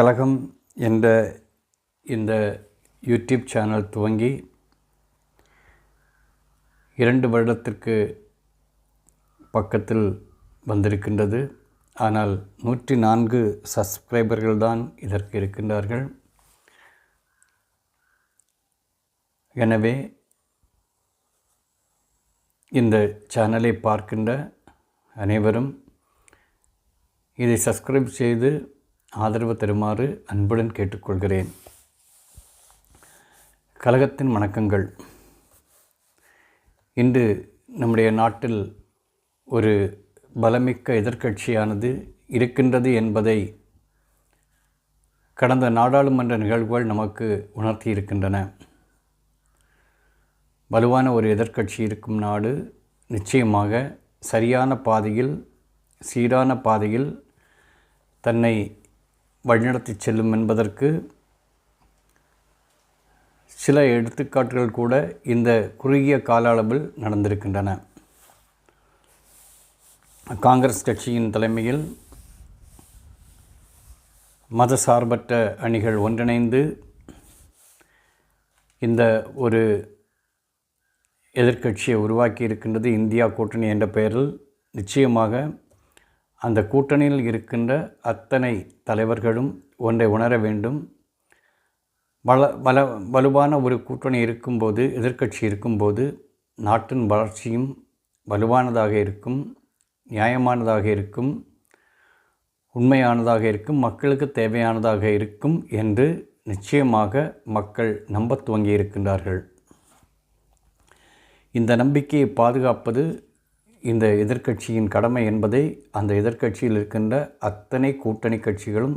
கழகம் என்ற இந்த YouTube channel துவங்கி இரண்டு வருடத்திற்கு பக்கத்தில் வந்திருக்கின்றது. ஆனால் நூற்றி நான்கு சப்ஸ்கிரைபர்கள் தான் இதற்கு இருக்கின்றார்கள். எனவே இந்த சேனலை பார்க்கின்ற அனைவரும் இதை சப்ஸ்கிரைப் செய்து ஆதரவு தருமாறு அன்புடன் கேட்டுக்கொள்கிறேன். கழகத்தின் வணக்கங்கள். இன்று நம்முடைய நாட்டில் ஒரு பலமிக்க எதிர்க்கட்சியானது இருக்கின்றது என்பதை கடந்த நாடாளுமன்ற நிகழ்வுகள் நமக்கு உணர்த்தி இருக்கின்றன. வலுவான ஒரு எதிர்க்கட்சி இருக்கும் நாடு நிச்சயமாக சரியான பாதையில் சீரான பாதையில் தன்னை வழிநடத்தி செல்லும் என்பதற்கு சில எடுத்துக்காட்டுகள் கூட இந்த குறுகிய கால அளவில் நடந்திருக்கின்றன. காங்கிரஸ் கட்சியின் தலைமையில் மதசார்பற்ற அணிகள் ஒன்றிணைந்து இந்த ஒரு எதிர்க்கட்சியை உருவாக்கி இருக்கின்றது இந்தியா கூட்டணி என்ற பெயரில். நிச்சயமாக அந்த கூட்டணியில் இருக்கின்ற அத்தனை தலைவர்களும் ஒன்றை உணர வேண்டும். வள வல வலுவான ஒரு கூட்டணி இருக்கும்போது எதிர்க்கட்சி இருக்கும்போது நாட்டின் வளர்ச்சியும் வலுவானதாக இருக்கும் நியாயமானதாக இருக்கும் உண்மையானதாக இருக்கும் மக்களுக்கு தேவையானதாக இருக்கும் என்று நிச்சயமாக மக்கள் நம்பத் துவங்கி இருக்கின்றார்கள் இந்த நம்பிக்கையை பாதுகாப்பது இந்த எதிர்க்கட்சியின் கடமை என்பதை அந்த எதிர்க்கட்சியில் இருக்கின்ற அத்தனை கூட்டணி கட்சிகளும்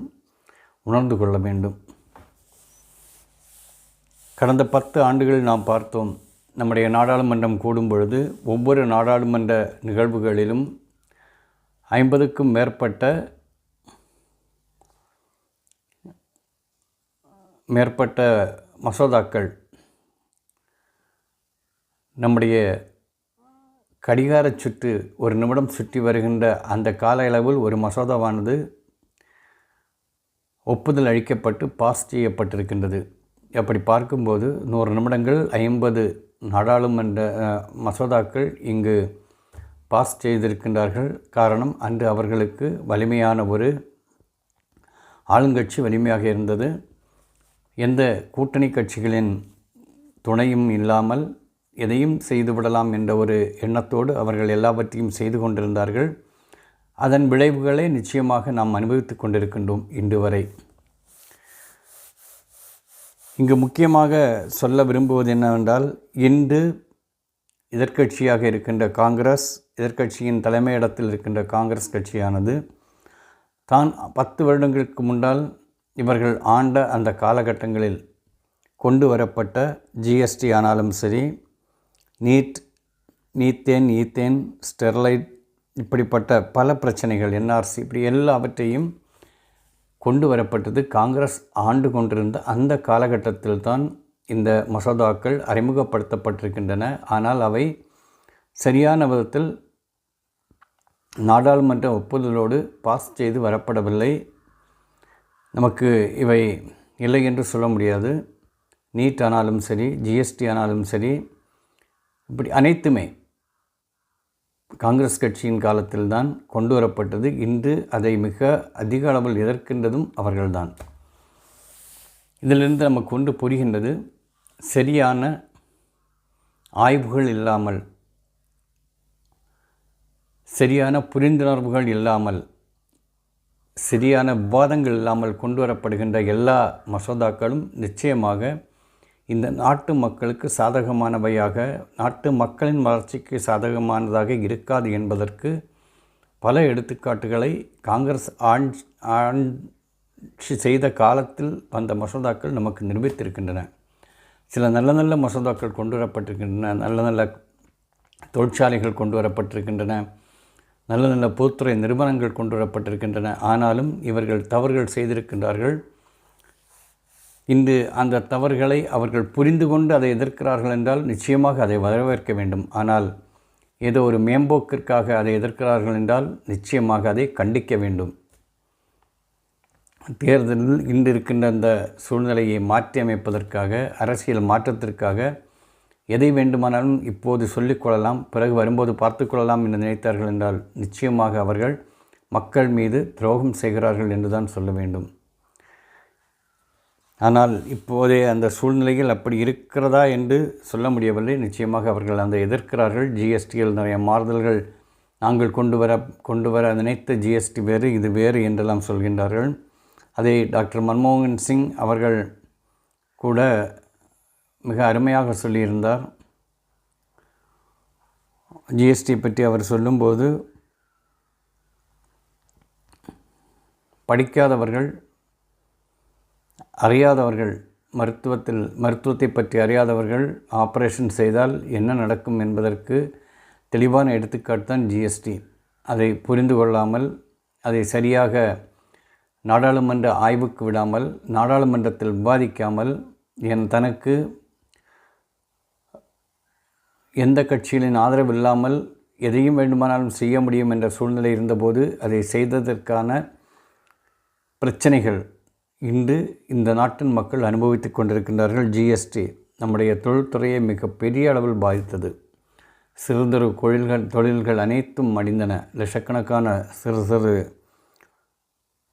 உணர்ந்து கொள்ள வேண்டும். கடந்த பத்து ஆண்டுகளில் நாம் பார்த்தோம் நம்முடைய நாடாளுமன்றம் கூடும் பொழுது ஒவ்வொரு நாடாளுமன்ற நிகழ்வுகளிலும் ஐம்பதுக்கும் மேற்பட்ட மேற்பட்ட மசோதாக்கள் நம்முடைய கடிகார சுற்று ஒரு நிமிடம் சுற்றி வருகின்ற அந்த கால அளவில் ஒரு மசோதாவானது ஒப்புதல் அளிக்கப்பட்டு பாஸ் செய்யப்பட்டிருக்கின்றது. அப்படி பார்க்கும்போது நூறு நிமிடங்கள் ஐம்பது நாடாளுமன்ற மசோதாக்கள் இங்கு பாஸ் செய்திருக்கின்றார்கள். காரணம் அன்று அவர்களுக்கு வலிமையான ஒரு ஆளுங்கட்சி வலிமையாக இருந்தது. எந்த கூட்டணி கட்சிகளின் துணையும் இல்லாமல் எதையும் செய்துவிடலாம் என்ற ஒரு எண்ணத்தோடு அவர்கள் எல்லாவற்றையும் செய்து கொண்டிருந்தார்கள். அதன் விளைவுகளை நிச்சயமாக நாம் அனுபவித்து கொண்டிருக்கின்றோம் இன்று வரை. இங்கு முக்கியமாக சொல்ல விரும்புவது என்னவென்றால் இன்று எதிர்க்கட்சியாக இருக்கின்ற காங்கிரஸ் எதிர்க்கட்சியின் தலைமையிடத்தில் இருக்கின்ற காங்கிரஸ் கட்சியானது தான் பத்து வருடங்களுக்கு முன்னால் இவர்கள் ஆண்ட அந்த காலகட்டங்களில் கொண்டு வரப்பட்ட ஜிஎஸ்டி ஆனாலும் சரி நீட் நீத்தேன் ஈத்தேன் ஸ்டெர்லைட் இப்படிப்பட்ட பல பிரச்சனைகள் என்ஆர்சி இப்படி எல்லாவற்றையும் கொண்டு வரப்பட்டது காங்கிரஸ் ஆண்டு கொண்டிருந்த அந்த காலகட்டத்தில் தான் இந்த மசோதாக்கள் அறிமுகப்படுத்தப்பட்டிருக்கின்றன. ஆனால் அவை சரியான விதத்தில் நாடாளுமன்ற ஒப்புதலோடு பாஸ் செய்து வரப்படவில்லை. நமக்கு இவை இல்லை என்று சொல்ல முடியாது. நீட் ஆனாலும் சரி ஜிஎஸ்டி ஆனாலும் சரி இப்படி அனைத்துமே காங்கிரஸ் கட்சியின் காலத்தில் தான் கொண்டு வரப்பட்டது. இன்று அதை மிக அதிக அளவில் எதிர்க்கின்றதும் அவர்கள்தான். இதிலிருந்து நமக்கு கொண்டு புரிகின்றது சரியான ஆய்வுகள் இல்லாமல் சரியான புரிந்துணர்வுகள் இல்லாமல் சரியான விவாதங்கள் இல்லாமல் கொண்டு வரப்படுகின்ற எல்லா மசோதாக்களும் நிச்சயமாக இந்த நாட்டு மக்களுக்கு சாதகமானவையாக நாட்டு மக்களின் வளர்ச்சிக்கு சாதகமானதாக இருக்காது என்பதற்கு பல எடுத்துக்காட்டுகளை காங்கிரஸ் ஆட்சி ஆட்சி செய்த காலத்தில் வந்த மசோதாக்கள் நமக்கு நிரூபித்திருக்கின்றன. சில நல்ல நல்ல மசோதாக்கள் கொண்டு வரப்பட்டிருக்கின்றன நல்ல நல்ல தொழிற்சாலைகள் கொண்டு வரப்பட்டிருக்கின்றன நல்ல நல்ல பொதுத்துறை நிறுவனங்கள் கொண்டு வரப்பட்டிருக்கின்றன ஆனாலும் இவர்கள் தவறுகள் செய்திருக்கின்றார்கள். இன்று அந்த தவறுகளை அவர்கள் புரிந்து கொண்டு அதை எதிர்க்கிறார்கள் என்றால் நிச்சயமாக அதை வரவேற்க வேண்டும். ஆனால் ஏதோ ஒரு மேம்போக்கிற்காக அதை எதிர்க்கிறார்கள் என்றால் நிச்சயமாக அதை கண்டிக்க வேண்டும். தேர்தலில் இன்று இருக்கின்ற அந்த சூழ்நிலையை மாற்றி அமைப்பதற்காக அரசியல் மாற்றத்திற்காக எதை வேண்டுமானாலும் இப்போது சொல்லிக்கொள்ளலாம் பிறகு வரும்போது பார்த்துக்கொள்ளலாம் என்று நினைத்தார்கள் என்றால் நிச்சயமாக அவர்கள் மக்கள் மீது துரோகம் செய்கிறார்கள் என்றுதான் சொல்ல வேண்டும். ஆனால் இப்போதே அந்த சூழ்நிலையில் அப்படி இருக்கிறதா என்று சொல்ல முடியவில்லை. நிச்சயமாக அவர்கள் அந்த எதிர்க்கிறார்கள். ஜிஎஸ்டியில் நிறைய மாறுதல்கள் நாங்கள் கொண்டு வர கொண்டு வர நினைத்த ஜிஎஸ்டி வேறு இது வேறு என்றெல்லாம் சொல்கின்றார்கள். அதை டாக்டர் மன்மோகன் சிங் அவர்கள் கூட மிக அருமையாக சொல்லியிருந்தார். ஜிஎஸ்டி பற்றி அவர் சொல்லும்போது படிக்காதவர்கள் அறியாதவர்கள் மருத்துவத்தில் மருத்துவத்தை பற்றி அறியாதவர்கள் ஆப்ரேஷன் செய்தால் என்ன நடக்கும் என்பதற்கு தெளிவான எடுத்துக்காட்டு தான் ஜிஎஸ்டி அதை புரிந்து கொள்ளாமல் அதை சரியாக நாடாளுமன்ற ஆய்வுக்கு விடாமல் நாடாளுமன்றத்தில் விவாதிக்காமல் என் தனக்கு எந்த கட்சிகளின் ஆதரவு இல்லாமல் எதையும் வேண்டுமானாலும் செய்ய முடியும் என்ற சூழ்நிலை இருந்தபோது அதை செய்ததற்கான பிரச்சனைகள் இன்று இந்த நாட்டின் மக்கள் அனுபவித்து கொண்டிருக்கின்றார்கள் ஜிஎஸ்டி. நம்முடைய தொழில்துறையை மிக பெரிய அளவில் பாதித்தது. சிறுதொரு தொழில்கள் தொழில்கள் அனைத்தும் மடிந்தன. லட்சக்கணக்கான சிறு சிறு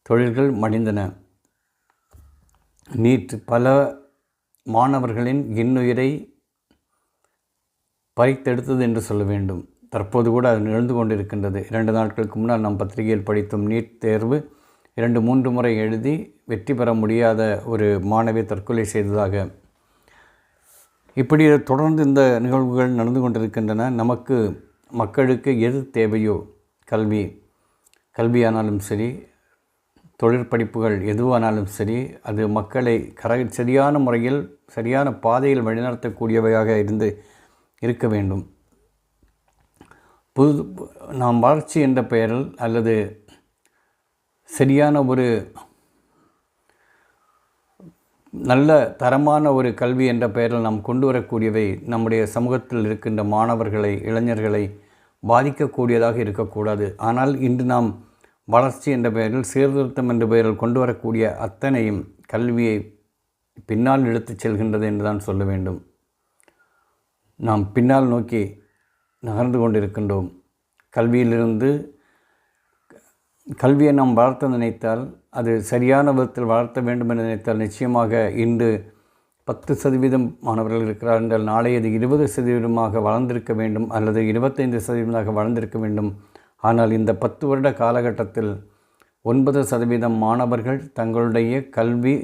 தொழில்கள் மடிந்தன. நீட் பல மாணவர்களின் இன்னுயிரை பறித்தெடுத்தது என்று சொல்ல வேண்டும். தற்போது கூட அது நிகழ்ந்து கொண்டிருக்கின்றது. இரண்டு நாட்களுக்கு முன்னால் நாம் பத்திரிகையில் படித்தும். நீட் தேர்வு இரண்டு மூன்று முறை எழுதி வெற்றி பெற முடியாத ஒரு மாணவி தற்கொலை செய்ததாக. இப்படி தொடர்ந்து இந்த நிகழ்வுகள் நடந்து கொண்டிருக்கின்றன. நமக்கு மக்களுக்கு எது தேவையோ கல்வி கல்வியானாலும் சரி தொழிற்படிப்புகள் எதுவானாலும் சரி அது மக்களை கர சரியான முறையில் சரியான பாதையில் வழிநடத்தக்கூடியவையாக இருந்து இருக்க வேண்டும். புது நாம் வளர்ச்சி என்ற பெயரில் அல்லது சரியான ஒரு நல்ல தரமான ஒரு கல்வி என்ற பெயரில் நாம் கொண்டு வரக்கூடியவை நம்முடைய சமூகத்தில் இருக்கின்ற மாணவர்களை இளைஞர்களை பாதிக்கக்கூடியதாக இருக்கக்கூடாது. ஆனால் இன்று நாம் வளர்ச்சி என்ற பெயரில் சீர்திருத்தம் என்ற பெயரில் கொண்டு வரக்கூடிய அத்தனையும் கல்வியை பின்னால் இழுத்துச் செல்கின்றது என்று தான் சொல்ல வேண்டும். நாம் பின்னால் நோக்கி நகர்ந்து கொண்டிருக்கின்றோம். கல்வியிலிருந்து கல்வியை நாம் வளர்த்த நினைத்தால் அது சரியான விதத்தில் வளர்த்த வேண்டும் என்று நினைத்தால் நிச்சயமாக இன்று பத்து சதவீதம் மாணவர்கள் இருக்கிறார் என்றால் நாளை அது இருபது சதவீதமாக வளர்ந்திருக்க வேண்டும் அல்லது இருபத்தைந்து சதவீதமாக வளர்ந்திருக்க வேண்டும். ஆனால் இந்த பத்து வருட காலகட்டத்தில் ஒன்பது சதவீதம் மாணவர்கள் தங்களுடைய கல்வி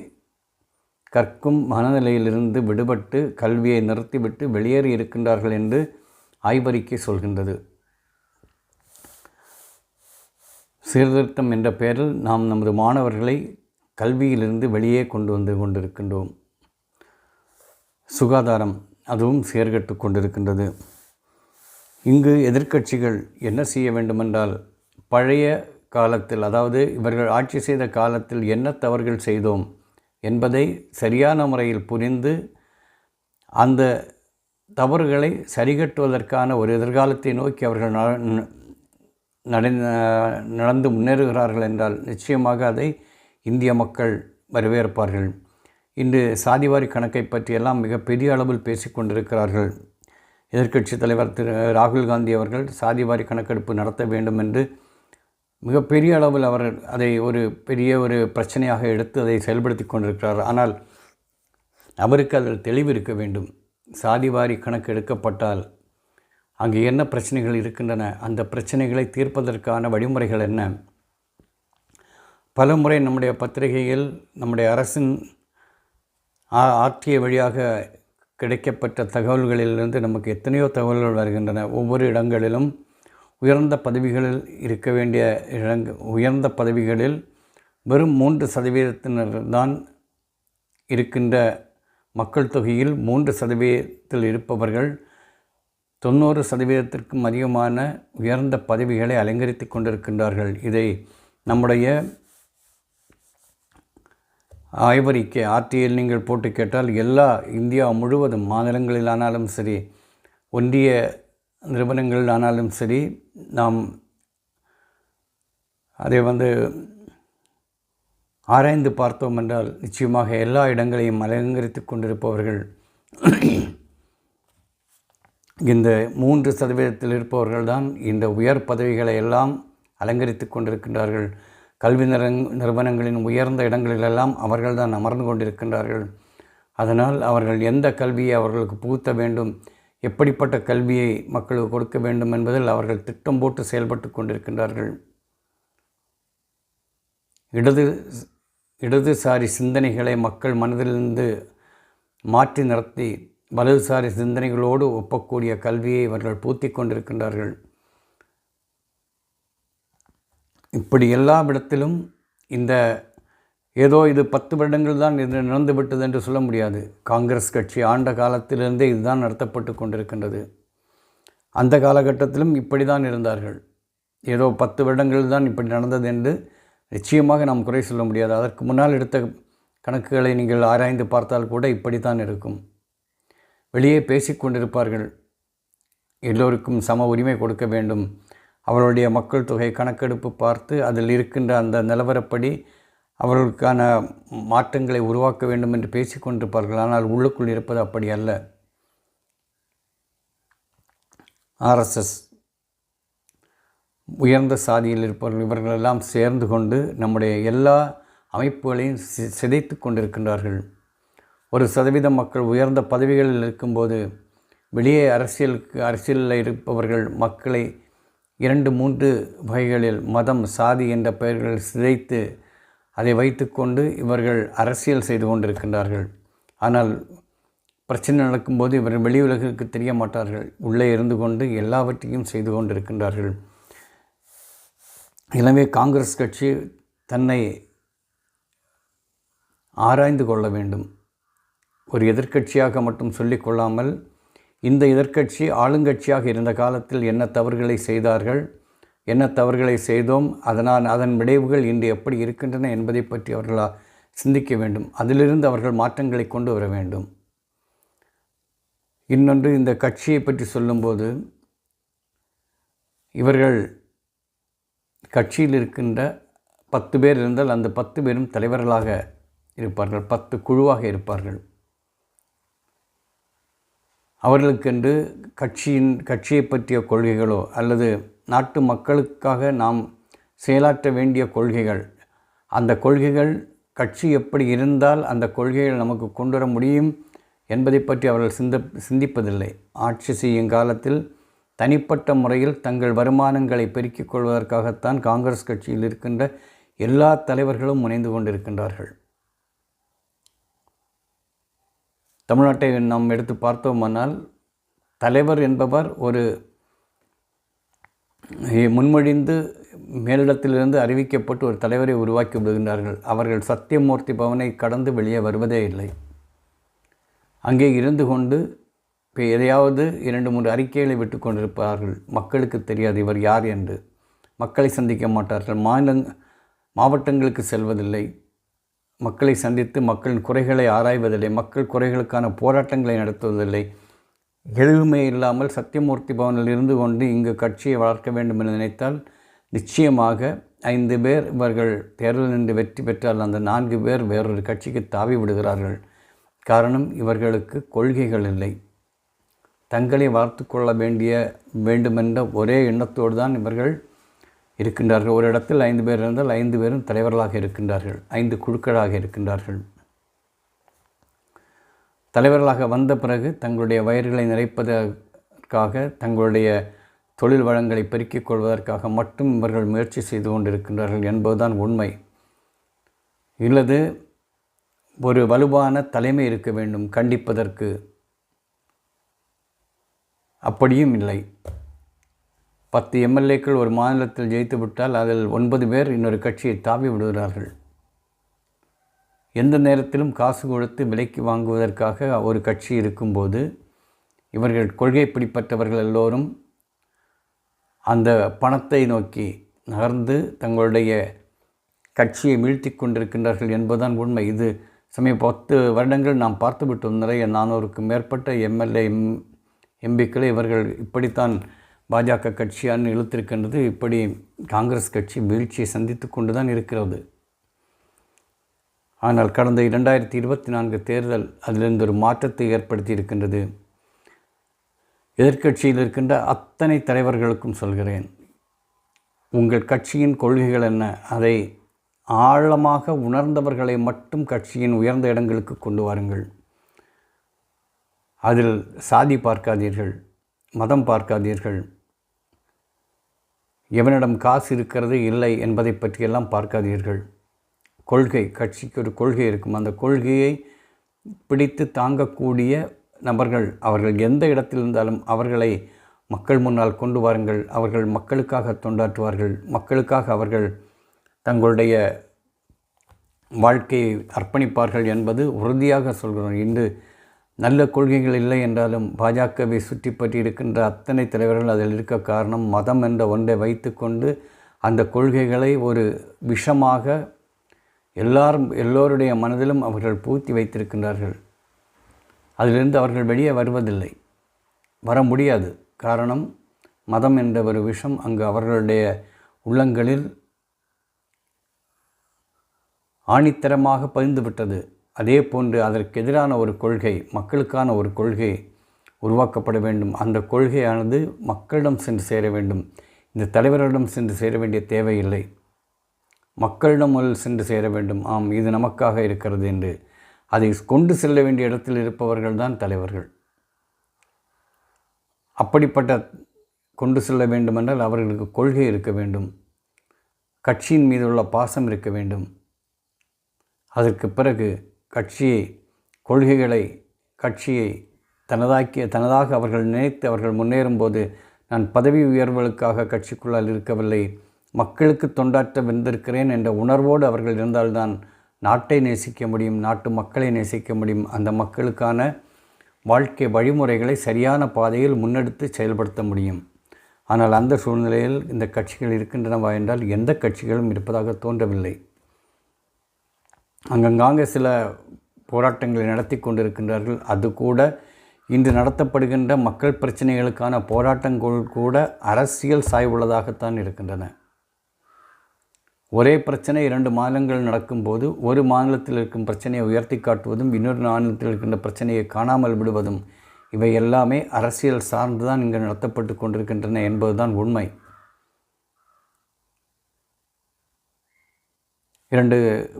கற்கும் மனநிலையிலிருந்து விடுபட்டு கல்வியை நிறுத்திவிட்டு வெளியேறி இருக்கின்றார்கள் என்று ஆய்வறிக்கை சொல்கின்றது. சீர்திருத்தம் என்ற பெயரில் நாம் நமது மாணவர்களை கல்வியிலிருந்து வெளியே கொண்டு வந்து கொண்டிருக்கின்றோம். சுகாதாரம் அதுவும் செயற்கட்டு கொண்டிருக்கின்றது. இங்கு எதிர்க்கட்சிகள் என்ன செய்ய வேண்டுமென்றால் பழைய காலத்தில் அதாவது இவர்கள் ஆட்சி செய்த காலத்தில் என்ன தவறுகள் செய்தோம் என்பதை சரியான முறையில் புரிந்து அந்த தவறுகளை சரிகட்டுவதற்கான ஒரு எதிர்காலத்தை நோக்கி அவர்கள் நடை நடந்து முன்னேறுகிறார்கள் என்றால் நிச்சயமாக அதை இந்திய மக்கள் வரவேற்பார்கள். இன்று சாதிவாரி கணக்கை பற்றியெல்லாம் மிக பெரிய அளவில் பேசிக்கொண்டிருக்கிறார்கள் எதிர்க்கட்சி தலைவர் திரு ராகுல் காந்தி அவர்கள் சாதிவாரி கணக்கெடுப்பு நடத்த வேண்டும் என்று மிகப்பெரிய அளவில் அவர் அதை ஒரு பெரிய ஒரு பிரச்சனையாக எடுத்து அதை செயல்படுத்தி கொண்டிருக்கிறார். ஆனால் அவருக்கு அதில் தெளிவு இருக்க வேண்டும். சாதிவாரி கணக்கு எடுக்கப்பட்டால் அங்கே என்ன பிரச்சனைகள் இருக்கின்றன? அந்த பிரச்சனைகளை தீர்ப்பதற்கான வழிமுறைகள் என்ன? பல முறை நம்முடைய பத்திரிகையில் நம்முடைய அரசின் ஆற்றிய வழியாக கிடைக்கப்பட்ட தகவல்களிலிருந்து நமக்கு எத்தனையோ தகவல்கள் வருகின்றன. ஒவ்வொரு இடங்களிலும் உயர்ந்த பதவிகளில் இருக்க வேண்டிய இடங் உயர்ந்த பதவிகளில் வெறும் மூன்று சதவீதத்தினர் தான் இருக்கின்ற மக்கள் தொகையில் மூன்று சதவீதத்தில் இருப்பவர்கள். தொண்ணூறு சதவீதத்திற்கும் அதிகமான உயர்ந்த பதவிகளை அலங்கரித்து கொண்டிருக்கின்றார்கள். இதை நம்முடைய ஆய்வறிக்கை ஆர்டிஎல் நீங்கள் போட்டு கேட்டால் எல்லா இந்தியா முழுவதும் மாநிலங்களிலானாலும் சரி ஒன்றிய நிறுவனங்களில் ஆனாலும் சரி நாம் அதை வந்து ஆராய்ந்து பார்த்தோம் என்றால் நிச்சயமாக எல்லா இடங்களையும் அலங்கரித்து கொண்டிருப்பவர்கள் இந்த மூன்று சதவீதத்தில் இருப்பவர்கள் தான் இந்த உயர் பதவிகளை எல்லாம் அலங்கரித்து கொண்டிருக்கின்றார்கள். கல்வி நிறுவனங்களின் உயர்ந்த இடங்களிலெல்லாம் அவர்கள்தான் அமர்ந்து கொண்டிருக்கின்றார்கள். அதனால் அவர்கள் எந்த கல்வியை அவர்களுக்கு புகுத்த வேண்டும் எப்படிப்பட்ட கல்வியை மக்களுக்கு கொடுக்க வேண்டும் என்பதில் அவர்கள் திட்டம் போட்டு செயல்பட்டு கொண்டிருக்கின்றார்கள். இடது இடதுசாரி சிந்தனைகளை மக்கள் மனதிலிருந்து மாற்றி நடத்தி வலதுசாரி சிந்தனைகளோடு ஒப்பக்கூடிய கல்வியை இவர்கள் பூத்தி கொண்டிருக்கின்றார்கள். இப்படி எல்லா இடத்திலும் இந்த ஏதோ இது பத்து வருடங்கள் தான் இது நடந்துவிட்டது என்று சொல்ல முடியாது. காங்கிரஸ் கட்சி ஆண்ட காலத்திலிருந்தே இதுதான் நடத்தப்பட்டு கொண்டிருக்கின்றது. அந்த காலகட்டத்திலும் இப்படி தான் இருந்தார்கள். ஏதோ பத்து வருடங்கள் தான் இப்படி நடந்தது என்று நிச்சயமாக நாம் குறை சொல்ல முடியாது. அதற்கு முன்னால் எடுத்த கணக்குகளை நீங்கள் ஆராய்ந்து பார்த்தால் கூட இப்படித்தான் இருக்கும். வெளியே பேசிக்கொண்டிருப்பார்கள். எல்லோருக்கும் சம உரிமை கொடுக்க வேண்டும். அவர்களுடைய மக்கள் தொகை கணக்கெடுப்பு பார்த்து அதில் இருக்கின்ற அந்த நிலவரப்படி அவர்களுக்கான மாற்றங்களை உருவாக்க வேண்டும் என்று பேசிக்கொண்டிருப்பார்கள். ஆனால் உள்ளுக்குள் இருப்பது அப்படி அல்ல. ஆர்எஸ்எஸ் உயர்ந்த சாதியில் இருப்பவர்கள் இவர்களெல்லாம் சேர்ந்து கொண்டு நம்முடைய எல்லா அமைப்புகளையும் சிதைத்து கொண்டிருக்கின்றார்கள். ஒரு சதவீதம் மக்கள் உயர்ந்த பதவிகளில் இருக்கும்போது வெளியே அரசியலுக்கு அரசியலில் இருப்பவர்கள் மக்களை இரண்டு மூன்று வகைகளில் மதம் சாதி என்ற பெயர்களில் சிதைத்து அதை வைத்துக்கொண்டு இவர்கள் அரசியல் செய்து கொண்டிருக்கின்றார்கள். ஆனால் பிரச்சனை நடக்கும்போது இவர்கள் வெளி உலகிற்கு தெரிய மாட்டார்கள். உள்ளே இருந்து கொண்டு எல்லாவற்றையும் செய்து கொண்டிருக்கின்றார்கள். எனவே காங்கிரஸ் கட்சி தன்னை ஆராய்ந்து கொள்ள வேண்டும். ஒரு எதிர்க்கட்சியாக மட்டும் சொல்லிக் கொள்ளாமல் இந்த எதிர்க்கட்சி ஆளுங்கட்சியாக இருந்த காலத்தில் என்ன தவறுகளை செய்தார்கள் என்ன தவறுகளை செய்தோம் அதனால் அதன் விளைவுகள் இன்று எப்படி இருக்கின்றன என்பதை பற்றி அவர்களால் சிந்திக்க வேண்டும். அதிலிருந்து அவர்கள் மாற்றங்களை கொண்டு வர வேண்டும். இன்னொன்று இந்த கட்சியை பற்றி சொல்லும்போது இவர்கள் கட்சியில் இருக்கின்ற பத்து பேர் இருந்தால் அந்த பத்து பேரும் தலைவர்களாக இருப்பார்கள் பத்து குழுவாக இருப்பார்கள். அவர்களுக்கென்று கட்சியின் கட்சியை பற்றிய கொள்கைகளோ அல்லது நாட்டு மக்களுக்காக நாம் செயலாற்ற வேண்டிய கொள்கைகள் அந்த கொள்கைகள் கட்சி எப்படி இருந்தால் அந்த கொள்கைகள் நமக்கு கொண்டு வர முடியும் என்பதை பற்றி அவர்கள் சிந்த சிந்திப்பதில்லை. ஆட்சி செய்யும் காலத்தில் தனிப்பட்ட முறையில் தங்கள் வருமானங்களை பெருக்கிக் கொள்வதற்காகத்தான் காங்கிரஸ் கட்சியில் இருக்கின்ற எல்லா தலைவர்களும் முனைந்து கொண்டிருக்கின்றார்கள். தமிழ்நாட்டை நாம் எடுத்து பார்த்தோமானால் தலைவர் என்பவர் ஒரு முன்மொழிந்து மேலிடத்திலிருந்து அறிவிக்கப்பட்டு ஒரு தலைவரை உருவாக்கி விடுகின்றார்கள். அவர்கள் சத்தியமூர்த்தி பவனை கடந்து வெளியே வருவதே இல்லை. அங்கே இருந்து கொண்டு இப்போ எதையாவது இரண்டு மூன்று அறிக்கைகளை விட்டு கொண்டிருப்பார்கள். மக்களுக்கு தெரியாது இவர் யார் என்று. மக்களை சந்திக்க மாட்டார்கள். மாநில மாவட்டங்களுக்கு செல்வதில்லை. மக்களை சந்தித்து மக்களின் குறைகளை ஆராய்வதில்லை மக்கள் குறைகளுக்கான போராட்டங்களை நடத்துவதில்லை. எழுவுமே இல்லாமல் சத்தியமூர்த்தி பவனில் இருந்து கொண்டு இங்கு கட்சியை வளர்க்க வேண்டும் என்று நினைத்தால் நிச்சயமாக ஐந்து பேர் இவர்கள் தேர்தல் நின்று வெற்றி பெற்றால் அந்த நான்கு பேர் வேறொரு கட்சிக்கு தாவி விடுகிறார்கள். காரணம் இவர்களுக்கு கொள்கைகள் இல்லை. தங்களை வளர்த்து கொள்ள வேண்டிய வேண்டுமென்ற ஒரே எண்ணத்தோடு தான் இவர்கள் இருக்கின்றார்கள். ஒரு இடத்தில் ஐந்து பேர் இருந்தால் ஐந்து பேரும் தலைவர்களாக இருக்கின்றார்கள். ஐந்து குழுக்களாக இருக்கின்றார்கள். தலைவர்களாக வந்த பிறகு தங்களுடைய வயர்களை நிறைப்பதற்காக தங்களுடைய தொழில் வளங்களை பெருக்கிக் கொள்வதற்காக மட்டும் இவர்கள் முயற்சி செய்து கொண்டிருக்கின்றார்கள் என்பதுதான் உண்மை. இல்லது ஒரு வலுவான தலைமை இருக்க வேண்டும். கண்டிப்பதற்கு. அப்படியும் இல்லை. பத்து எம்எல்ஏக்கள் ஒரு மாநிலத்தில் ஜெயித்து விட்டால் அதில் ஒன்பது பேர் இன்னொரு கட்சியை தாவி விடுகிறார்கள். எந்த நேரத்திலும் காசு கொடுத்து விலைக்கு வாங்குவதற்காக ஒரு கட்சி இருக்கும்போது இவர்கள் கொள்கை பிடிப்பட்டவர்கள் எல்லோரும் அந்த பணத்தை நோக்கி நகர்ந்து தங்களுடைய கட்சியை வீழ்த்தி கொண்டிருக்கின்றார்கள் என்பதுதான் உண்மை. இது சமய பத்து வருடங்கள் நாம் பார்த்துவிட்டோம் நிறைய நானூறுக்கும் மேற்பட்ட எம்எல்ஏ எம் எம்பிக்களை இவர்கள் இப்படித்தான் பாஜக கட்சியான்னு இழுத்திருக்கின்றது இப்படி காங்கிரஸ் கட்சி வீழ்ச்சியை சந்தித்து கொண்டு தான் இருக்கிறது. ஆனால் கடந்த இரண்டாயிரத்தி இருபத்தி நான்கு தேர்தல் அதிலிருந்து ஒரு மாற்றத்தை ஏற்படுத்தி இருக்கின்றது. எதிர்க்கட்சியில் இருக்கின்ற அத்தனை தலைவர்களுக்கும் சொல்கிறேன் உங்கள் கட்சியின் கொள்கைகள் என்ன? அதை ஆழமாக உணர்ந்தவர்களை மட்டும் கட்சியின் உயர்ந்த இடங்களுக்கு கொண்டு வாருங்கள். அதில் சாதி பார்க்காதீர்கள் மதம் பார்க்காதீர்கள் எவனிடம் காசு இருக்கிறது இல்லை என்பதை பற்றியெல்லாம் பார்க்காதீர்கள். கொள்கை கட்சிக்கு ஒரு கொள்கை இருக்கும். அந்த கொள்கையை பிடித்து தாங்கக்கூடிய நபர்கள் அவர்கள் எந்த இடத்தில் இருந்தாலும் அவர்களை மக்கள் முன்னால் கொண்டு வாருங்கள். அவர்கள் மக்களுக்காக தொண்டாற்றுவார்கள். மக்களுக்காக அவர்கள் தங்களுடைய வாழ்க்கையை அர்ப்பணிப்பார்கள் என்பது உறுதியாக சொல்கிறோம். இன்று நல்ல கொள்கைகள் இல்லை என்றாலும் பாஜகவை சுற்றி பற்றி இருக்கின்ற அத்தனை தலைவர்கள் அதில் இருக்க காரணம் மதம் என்ற ஒன்றை வைத்துக்கொண்டு அந்த கொள்கைகளை ஒரு விஷமாக எல்லாரும் எல்லோருடைய மனதிலும் அவர்கள் பூத்தி வைத்திருக்கின்றார்கள். அதிலிருந்து அவர்கள் வெளியே வருவதில்லை. வர முடியாது. காரணம் மதம் என்ற ஒரு விஷம் அங்கு அவர்களுடைய உள்ளங்களில் ஆணித்தரமாக பதிந்துவிட்டது. அதே போன்று அதற்கு எதிரான ஒரு கொள்கை மக்களுக்கான ஒரு கொள்கை உருவாக்கப்பட வேண்டும். அந்த கொள்கையானது மக்களிடம் சென்று சேர வேண்டும். இந்த தலைவர்களிடம் சென்று சேர வேண்டிய தேவையில்லை. மக்களிடம் சென்று சேர வேண்டும். ஆம் இது நமக்காக இருக்கிறது என்று. அதை கொண்டு செல்ல வேண்டிய இடத்தில் இருப்பவர்கள் தான் தலைவர்கள். அப்படிப்பட்ட கொண்டு செல்ல வேண்டுமென்றால் அவர்களுக்கு கொள்கை இருக்க வேண்டும். கட்சியின் மீது உள்ள பாசம் இருக்க வேண்டும். அதற்கு பிறகு கட்சியை கொள்கைகளை கட்சியை தனதாக்கிய தனதாக அவர்கள் நினைத்து அவர்கள் முன்னேறும்போது நான் பதவி உயர்வுகளுக்காக கட்சிக்குள்ளால் இருக்கவில்லை. மக்களுக்கு தொண்டாற்ற வந்திருக்கிறேன் என்ற உணர்வோடு அவர்கள் இருந்தால்தான் நாட்டை நேசிக்க முடியும் நாட்டு மக்களை நேசிக்க முடியும். அந்த மக்களுக்கான வாழ்க்கை வழிமுறைகளை சரியான பாதையில் முன்னெடுத்து செயல்படுத்த முடியும். ஆனால் அந்த சூழ்நிலையில் இந்த கட்சிகள் இருக்கின்றனவா என்றால் எந்த கட்சிகளும் இருப்பதாக தோன்றவில்லை. அங்கங்காங்க சில போராட்டங்களை நடத்தி கொண்டிருக்கின்றார்கள். அது கூட இன்று நடத்தப்படுகின்ற மக்கள் பிரச்சனைகளுக்கான போராட்டங்கள் கூட அரசியல் சாய்வுள்ளதாகத்தான் இருக்கின்றன. ஒரே பிரச்சனை இரண்டு மாநிலங்கள் நடக்கும்போது ஒரு மாநிலத்தில் இருக்கும் பிரச்சனையை உயர்த்தி காட்டுவதும் இன்னொரு மாநிலத்தில் இருக்கின்ற பிரச்சனையை காணாமல் விடுவதும் இவை எல்லாமே அரசியல் சார்ந்து தான் இங்கு நடத்தப்பட்டு கொண்டிருக்கின்றன என்பதுதான் உண்மை. இரண்டு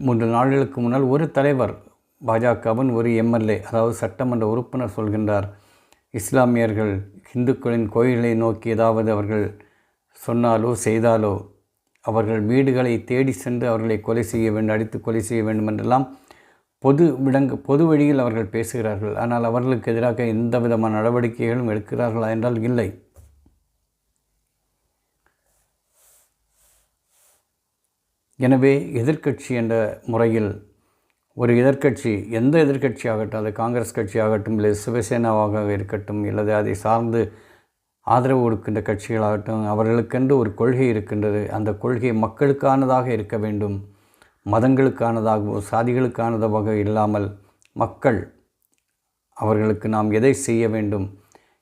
மூன்று நாள்களுக்கு முன்னால் ஒரு தலைவர் பாஜகவின் ஒரு எம்எல்ஏ அதாவது சட்டமன்ற உறுப்பினர் சொல்கின்றார். இஸ்லாமியர்கள் இந்துக்களின் கோயிலை நோக்கி ஏதாவது அவர்கள் சொன்னாலோ செய்தாலோ அவர்கள் வீடுகளை தேடி சென்று அவர்களை கொலை செய்ய வேண்டும் அடித்து கொலை செய்ய வேண்டும் என்றெல்லாம் பொது விடங்கு பொது வழியில் அவர்கள் பேசுகிறார்கள். ஆனால் அவர்களுக்கு எதிராக எந்த விதமான நடவடிக்கைகளும் எடுக்கிறார்களா என்றால் இல்லை. எனவே எதிர்க்கட்சி என்ற முறையில் ஒரு எதிர்க்கட்சி எந்த எதிர்க்கட்சி ஆகட்டும் அது காங்கிரஸ் கட்சி ஆகட்டும் இல்லை சிவசேனாவாக இருக்கட்டும் அல்லது அதை சார்ந்து ஆதரவு கொடுக்கின்ற கட்சிகளாகட்டும் அவர்களுக்கென்று ஒரு கொள்கை இருக்கின்றது. அந்த கொள்கை மக்களுக்கானதாக இருக்க வேண்டும். மதங்களுக்கானதாகவோ சாதிகளுக்கானதாக இல்லாமல் மக்கள் அவர்களுக்கு நாம் எதை செய்ய வேண்டும்?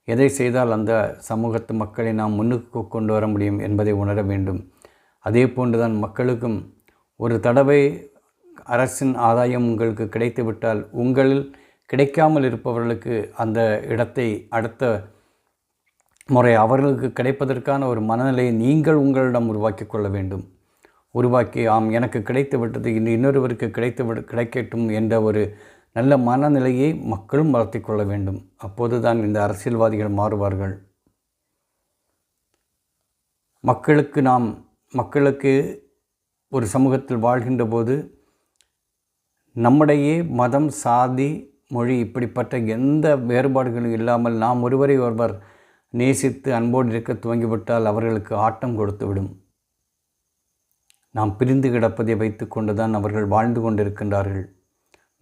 எதை செய்தால் அந்த சமூகத்து மக்களை நாம் முன்னுக்கு கொண்டு வர முடியும் என்பதை உணர வேண்டும். அதே போன்றுதான் மக்களுக்கும் ஒரு தடவை அரசின் ஆதாயம் உங்களுக்கு கிடைத்துவிட்டால் உங்களில் கிடைக்காமல் இருப்பவர்களுக்கு அந்த இடத்தை அடுத்த முறை அவர்களுக்கு கிடைப்பதற்கான ஒரு மனநிலையை நீங்கள் உங்களிடம் உருவாக்கி கொள்ள வேண்டும். உருவாக்கி ஆம் எனக்கு கிடைத்து விட்டது இன்று இன்னொருவருக்கு கிடைத்து விட கிடைக்கட்டும் என்ற ஒரு நல்ல மனநிலையை மக்களும் வளர்த்தி கொள்ள வேண்டும். அப்போது தான் இந்த அரசியல்வாதிகள் மாறுவார்கள். மக்களுக்கு நாம் மக்களுக்கு ஒரு சமூகத்தில் வாழ்கின்ற போது நம்முடைய மதம் சாதி மொழி இப்படிப்பட்ட எந்த வேறுபாடுகளும் இல்லாமல் நாம் ஒருவரை ஒருவர் நேசித்து அன்போடு இருக்க துவங்கிவிட்டால் அவர்களுக்கு ஆட்டம் கொடுத்துவிடும் நாம் பிரிந்து கிடப்பதை வைத்து கொண்டுதான் அவர்கள் வாழ்ந்து கொண்டிருக்கின்றார்கள்.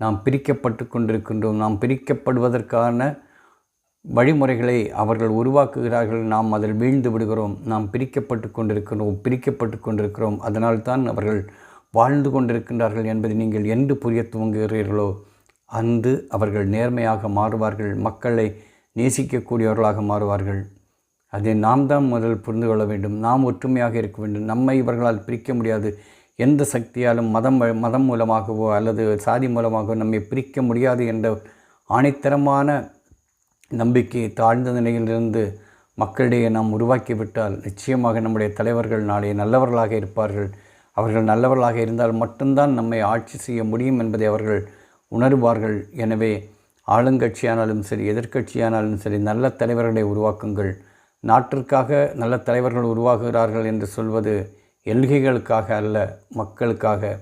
நாம் பிரிக்கப்பட்டு கொண்டிருக்கின்றோம். நாம் பிரிக்கப்படுவதற்கான வழிமுறைகளை அவர்கள் உருவாக்குகிறார்கள் நாம் அதில் வீழ்ந்து விடுகிறோம் நாம் பிரிக்கப்பட்டு கொண்டிருக்கிறோம் பிரிக்கப்பட்டு கொண்டிருக்கிறோம். அதனால்தான் அவர்கள் வாழ்ந்து கொண்டிருக்கின்றார்கள் என்பதை நீங்கள் என்று புரிய துவங்குகிறீர்களோ? அன்று அவர்கள் நேர்மையாக மாறுவார்கள் மக்களை நேசிக்கக்கூடியவர்களாக மாறுவார்கள். அதை நாம் தான் முதல் புரிந்து கொள்ள வேண்டும். நாம் ஒற்றுமையாக இருக்க வேண்டும். நம்மை இவர்களால் பிரிக்க முடியாது. எந்த சக்தியாலும் மதம் மதம் மூலமாகவோ அல்லது சாதி மூலமாகவோ நம்மை பிரிக்க முடியாது என்ற ஆணைத்தரமான நம்பிக்கை தாழ்ந்த நிலையிலிருந்து மக்களிடையே நாம் உருவாக்கிவிட்டால் நிச்சயமாக நம்முடைய தலைவர்கள் நாளை நல்லவர்களாக இருப்பார்கள். அவர்கள் நல்லவர்களாக இருந்தால் மட்டும்தான் நம்மை ஆட்சி செய்ய முடியும் என்பதை அவர்கள் உணர்வார்கள். எனவே ஆளுங்கட்சியானாலும் சரி எதிர்க்கட்சியானாலும் சரி நல்ல தலைவர்களை உருவாக்குங்கள். நாட்டிற்காக நல்ல தலைவர்கள் உருவாகுகிறார்கள் என்று சொல்வது எல்கைகளுக்காக அல்ல மக்களுக்காக.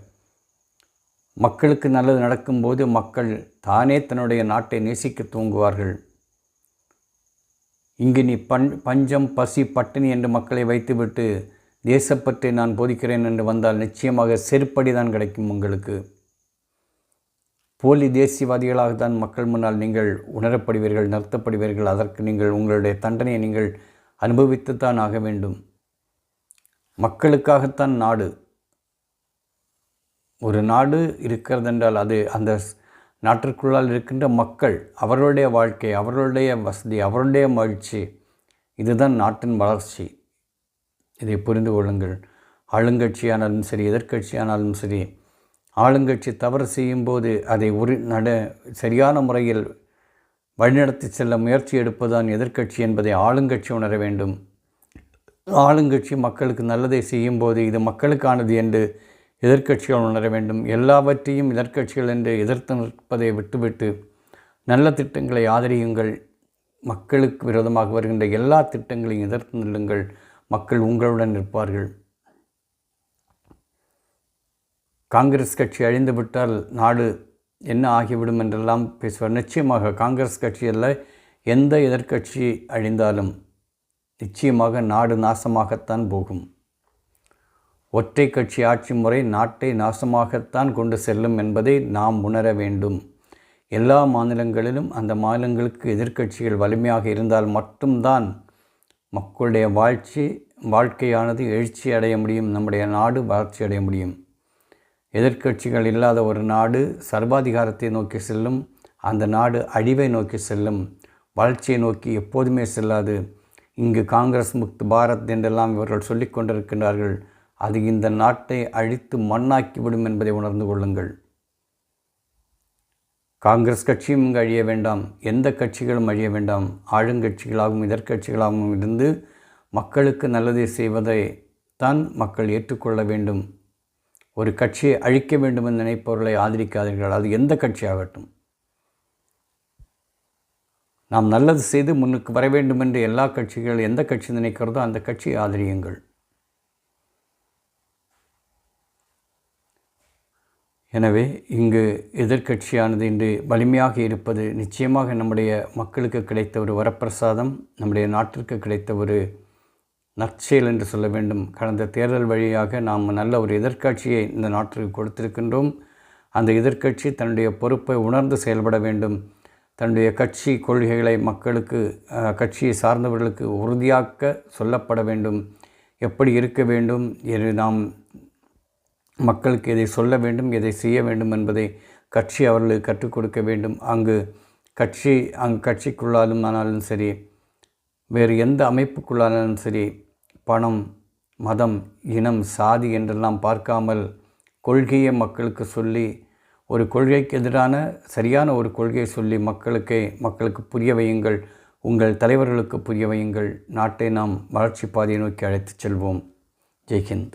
மக்களுக்கு நல்லது நடக்கும்போது மக்கள் தானே தன்னுடைய நாட்டை நேசிக்க தூங்குவார்கள் இங்கு நீ பண் பஞ்சம் பசி பட்டினி என்று மக்களை வைத்துவிட்டு தேசப்பற்றை நான் போதிக்கிறேன் என்று வந்தால் நிச்சயமாக செருப்படி தான் கிடைக்கும் உங்களுக்கு. போலி தேசியவாதிகளாக தான் மக்கள் முன்னால் நீங்கள் உணரப்படுவீர்கள் நிறுத்தப்படுவீர்கள் அதற்கு நீங்கள் உங்களுடைய தண்டனையை நீங்கள் அனுபவித்துத்தான் ஆக வேண்டும். மக்களுக்காகத்தான் நாடு. ஒரு நாடு இருக்கிறதென்றால் அது அந்த நாட்டிற்குள்ளால் இருக்கின்ற மக்கள் அவர்களுடைய வாழ்க்கை அவர்களுடைய வசதி அவர்களுடைய மகிழ்ச்சி இதுதான் நாட்டின் வளர்ச்சி. இதை புரிந்து கொள்ளுங்கள். ஆளுங்கட்சியானாலும் சரி எதிர்கட்சியானாலும் சரி ஆளுங்கட்சி தவறு செய்யும்போது அதை உரி நட சரியான முறையில் வழிநடத்தி செல்ல முயற்சி எடுப்பதுதான் எதிர்க்கட்சி என்பதை ஆளுங்கட்சி உணர வேண்டும். ஆளுங்கட்சி மக்களுக்கு நல்லதை செய்யும்போது இது மக்களுக்கானது என்று எதிர்க்கட்சிகள் உணர வேண்டும். எல்லாவற்றையும் எதிர்க்கட்சிகள் என்று எதிர்த்து நிற்பதை விட்டுவிட்டு நல்ல திட்டங்களை ஆதரியுங்கள். மக்களுக்கு விரோதமாக வருகின்ற எல்லா திட்டங்களையும் எதிர்த்து நில்லுங்கள். மக்கள் உங்களுடன் நிற்பார்கள். காங்கிரஸ் கட்சி அழிந்துவிட்டால் நாடு என்ன ஆகிவிடும் என்றெல்லாம் பேசுவார். நிச்சயமாக காங்கிரஸ் கட்சியில் எந்த எதிர்க்கட்சி அழிந்தாலும் நிச்சயமாக நாடு நாசமாகத்தான் போகும். ஒற்றை கட்சி ஆட்சி முறை நாட்டை நாசமாகத்தான் கொண்டு செல்லும் என்பதை நாம் உணர வேண்டும். எல்லா மாநிலங்களிலும் அந்த மாநிலங்களுக்கு எதிர்க்கட்சிகள் வலிமையாக இருந்தால் மட்டும்தான் மக்களுடைய வாழ்ச்சி வாழ்க்கையானது எழுச்சி அடைய முடியும் நம்முடைய நாடு வளர்ச்சி அடைய முடியும். எதிர்க்கட்சிகள் இல்லாத ஒரு நாடு சர்வாதிகாரத்தை நோக்கி செல்லும் அந்த நாடு அழிவை நோக்கி செல்லும் வளர்ச்சியை நோக்கி எப்போதுமே செல்லாது. இங்கு காங்கிரஸ் முக்த் பாரத் என்றெல்லாம் இவர்கள் சொல்லிக் கொண்டிருக்கின்றார்கள். அது இந்த நாட்டை அழித்து மண்ணாக்கிவிடும் என்பதை உணர்ந்து கொள்ளுங்கள். காங்கிரஸ் கட்சியும் இங்கு அழிய வேண்டாம் எந்த கட்சிகளும் அழிய வேண்டாம் ஆளுங்கட்சிகளாகவும் இதற்கட்சிகளாகவும் இருந்து மக்களுக்கு நல்லதை செய்வதை தான் மக்கள் ஏற்றுக்கொள்ள வேண்டும். ஒரு கட்சியை அழிக்க வேண்டும் என்று நினைப்பவர்களை ஆதரிக்காதீர்கள் அது எந்த கட்சியாகட்டும் நாம் நல்லது செய்து முன்னுக்கு வர வேண்டும் என்று எல்லா கட்சிகள் எந்த கட்சி நினைக்கிறதோ அந்த கட்சியை ஆதரியுங்கள். எனவே இங்கு எதிர்க்கட்சியானது இன்று வலிமையாக இருப்பது நிச்சயமாக நம்முடைய மக்களுக்கு கிடைத்த ஒரு வரப்பிரசாதம் நம்முடைய நாட்டிற்கு கிடைத்த ஒரு நற்செயல் என்று சொல்ல வேண்டும். கடந்த தேர்தல் வழியாக நாம் நல்ல ஒரு எதிர்க்கட்சியை இந்த நாட்டிற்கு கொடுத்திருக்கின்றோம். அந்த எதிர்க்கட்சி தன்னுடைய பொறுப்பை உணர்ந்து செயல்பட வேண்டும். தன்னுடைய கட்சி கொள்கைகளை மக்களுக்கு கட்சியை சார்ந்தவர்களுக்கு உறுதியாக்க சொல்லப்பட வேண்டும். எப்படி இருக்க வேண்டும்? என்று நாம் மக்களுக்கு எதை சொல்ல வேண்டும் எதை செய்ய வேண்டும் என்பதை கட்சி அவர்களுக்கு கற்றுக் கொடுக்க வேண்டும். அங்கு கட்சி அங்கு கட்சிக்குள்ளாலும் ஆனாலும் சரி வேறு எந்த அமைப்புக்குள்ளானாலும் சரி பணம் மதம் இனம் சாதி என்றெல்லாம் பார்க்காமல் கொள்கையை மக்களுக்கு சொல்லி ஒரு கொள்கைக்கு எதிரான சரியான ஒரு கொள்கையை சொல்லி மக்களுக்கு மக்களுக்கு புரிய வையுங்கள். உங்கள் தலைவர்களுக்கு புரிய வையுங்கள். நாட்டை நாம் வளர்ச்சி பாதையை நோக்கி அழைத்துச் செல்வோம். ஜெய்ஹிந்த்.